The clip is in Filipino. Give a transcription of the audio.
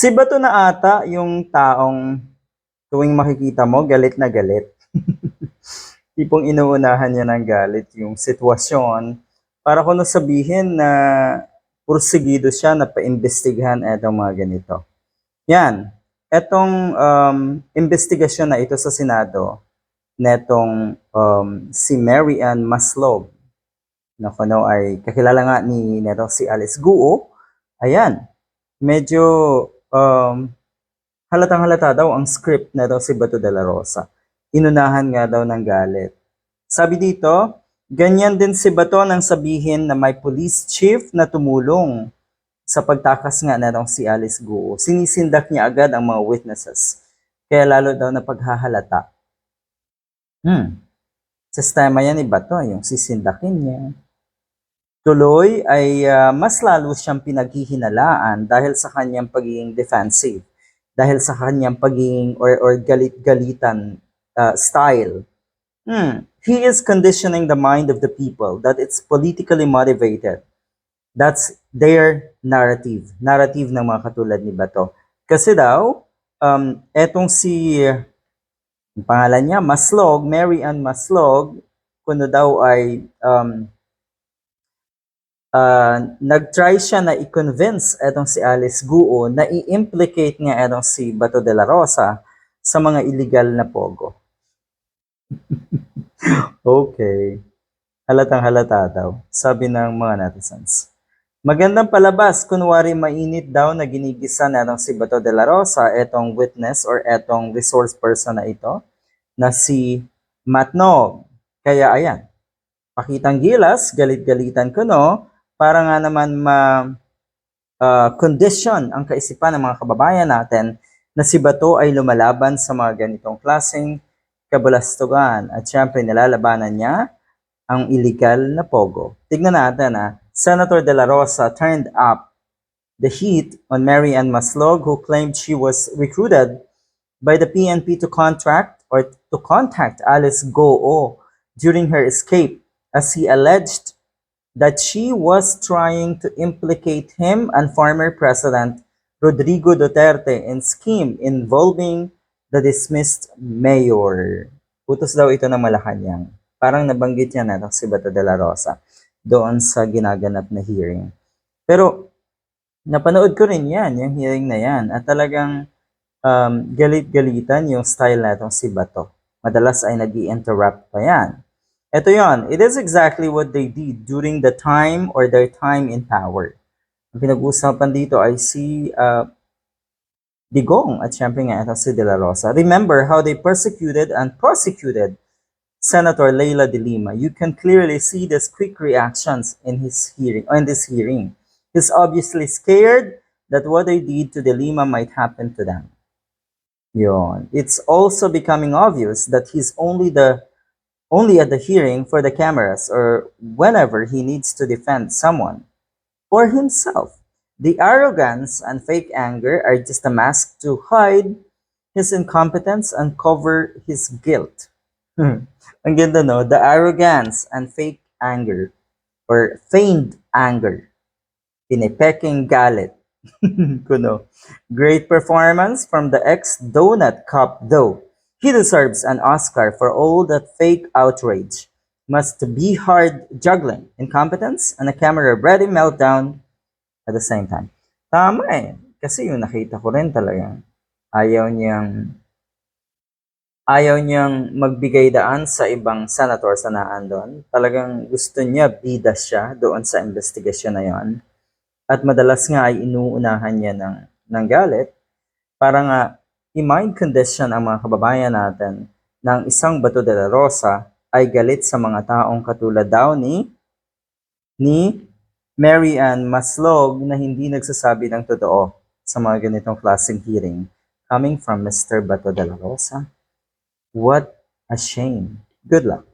Si Bato na ata yung taong tuwing makikita mo, galit na galit. Tipong inuunahan niya ng galit yung sitwasyon para kung sabihin na pursigido siya na paimbestigahan etong mga ganito. Yan. Etong um, investigasyon na ito sa Senado, netong um, si Mary Ann Maslog, na kuno ay kakilala nga ni neto si Alice Guo, ayan, medyo um, halatang halata daw ang script na daw si Bato de la Rosa. Inunahan nga daw ng galit. Sabi dito, ganyan din si Bato nang sabihin na may police chief na tumulong sa pagtakas nga na daw si Alice Guo. Sinisindak niya agad ang mga witnesses. Kaya lalo daw na paghahalata. Hmm. Sistema yan ni Bato, yung sisindakin niya. Tuloy ay ah, mas lalo siyang pinaghihinalaan dahil sa kanyang pagiging defensive, dahil sa kanyang pagiging or, or galit-galitan ah, style. Hmm. He is conditioning the mind of the people that it's politically motivated. That's their narrative. Narrative ng mga katulad ni Bato. Kasi daw, um, etong si, ang pangalan niya, Maslog, Mary Ann Maslog, kuno daw ay um, uh, nag-try siya na i-convince etong si Alice Guo na i-implicate nga etong si Bato de la Rosa sa mga illegal na pogo. okay. Halatang halata daw, sabi ng mga netizens. Magandang palabas, kunwari mainit daw na ginigisa na si Bato de la Rosa, etong witness or etong resource person na ito, na si Matnog. Kaya ayan, pakitang gilas, galit-galitan ko no, para nga naman ma ah, condition ang kaisipan ng mga kababayan natin na si Bato ay lumalaban sa mga ganitong klaseng kabalastugan at syempre nilalabanan niya ang illegal na pogo. Tignan natin ah, Senator De La Rosa turned up the heat on Mary Ann Maslog who claimed she was recruited by the PNP to contract or to contact Alice Goo during her escape as he alleged that she was trying to implicate him and former President Rodrigo Duterte in scheme involving the dismissed mayor. Utos daw ito ng Malacanang. Parang nabanggit niya na si Bato de la Rosa doon sa ginaganap na hearing. Pero napanood ko rin yan, yung hearing na yan. At talagang um, galit-galitan yung style na itong si Bato. Madalas ay nag interrupt pa yan. Ito yon. It is exactly what they did during the time or their time in power. Ang pinag-uusapan dito ay si uh, Digong at syempre nga ito si De La Rosa. Remember how they persecuted and prosecuted Senator Leila de Lima. You can clearly see this quick reactions in his hearing, or in this hearing. He's obviously scared that what they did to de Lima might happen to them. Yon. It's also becoming obvious that he's only the only at the hearing for the cameras or whenever he needs to defend someone or himself. The arrogance and fake anger are just a mask to hide his incompetence and cover his guilt. Hmm. Ang ganda no? The arrogance and fake anger or feigned anger. Pinipeking galit. Kuno. Great performance from the ex-Donut Cup though. He deserves an Oscar for all that fake outrage. Must be hard juggling, incompetence, and a camera-ready meltdown at the same time. Tama eh. Kasi yung nakita ko rin talaga. Ayaw niyang ayaw niyang magbigay daan sa ibang senator sa naandon. Talagang gusto niya bida siya doon sa investigasyon na yon. At madalas nga ay inuunahan niya ng, ng galit para nga i-mind condition ang mga kababayan natin ng isang Bato de la Rosa ay galit sa mga taong katulad daw ni ni Mary Ann Maslog na hindi nagsasabi ng totoo sa mga ganitong klaseng hearing coming from Mr. Bato de la Rosa. What a shame. Good luck.